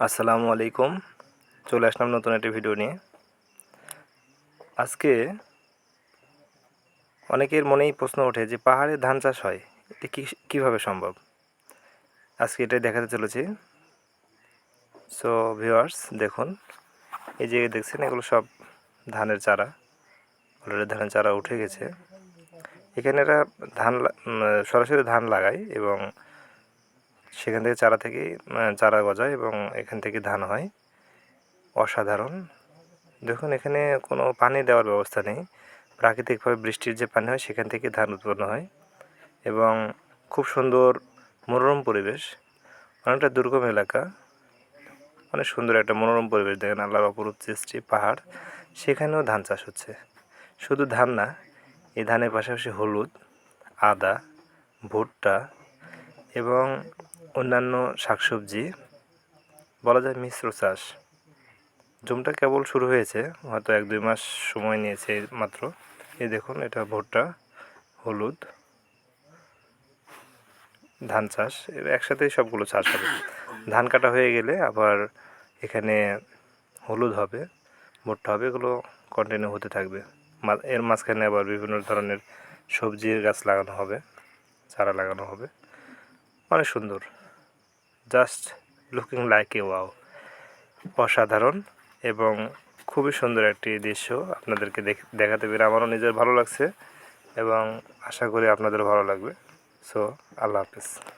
আসসালামু আলাইকুম। চলে আসলাম নতুন একটি ভিডিও নিয়ে। আজকে অনেকের মনেই প্রশ্ন ওঠে যে পাহাড়ে ধান চাষ হয়, এটি কী কীভাবে সম্ভব? আজকে এটাই দেখাতে চলেছি। সো ভিউয়ার্স দেখুন, এই যে দেখছেন, এগুলো সব ধানের চারা। অলরেডি ধানের চারা উঠে গেছে। এখানে এরা ধান সরাসরি ধান লাগায় এবং সেখান থেকে চারা থেকে চারা গজায় এবং এখান থেকে ধান হয়। অসাধারণ। দেখুন, এখানে কোনো পানি দেওয়ার ব্যবস্থা নেই। প্রাকৃতিকভাবে বৃষ্টির যে পানি হয়, সেখান থেকে ধান উৎপন্ন হয় এবং খুব সুন্দর মনোরম পরিবেশ। অনেকটা দুর্গম এলাকা। অনেক সুন্দর একটা মনোরম পরিবেশ। দেখেন, আল্লাহর অপরূপ সৃষ্টি, পাহাড়। সেখানেও ধান চাষ হচ্ছে। শুধু ধান না, এই ধানের পাশাপাশি হলুদ, আদা, ভুট্টা এবং অন্যান্য শাকসবজি, বলা যায় মিশ্র চাষ। জমিটা কেবল শুরু হয়েছে, হয়তো এক দুই মাস সময় নিয়েছে মাত্র। এই দেখুন, এটা ভুট্টা, হলুদ, ধান চাষ একসাথেই সবগুলো চাষ হবে। ধান কাটা হয়ে গেলে আবার এখানে হলুদ হবে, ভুট্টা হবে, এগুলো কন্টিনিউ হতে থাকবে। এর মাঝখানে আবার বিভিন্ন ধরনের সবজির গাছ লাগানো হবে, চারা লাগানো হবে। অনেক সুন্দর। Just looking like a wow অসাধারণ এবং খুবই সুন্দর একটি দৃশ্য আপনাদেরকে দেখ- দেখাতে পেরে আমারও নিজের ভালো লাগছে এবং আশা করি আপনাদেরও ভালো লাগবে। সো আল্লাহ হাফিজ।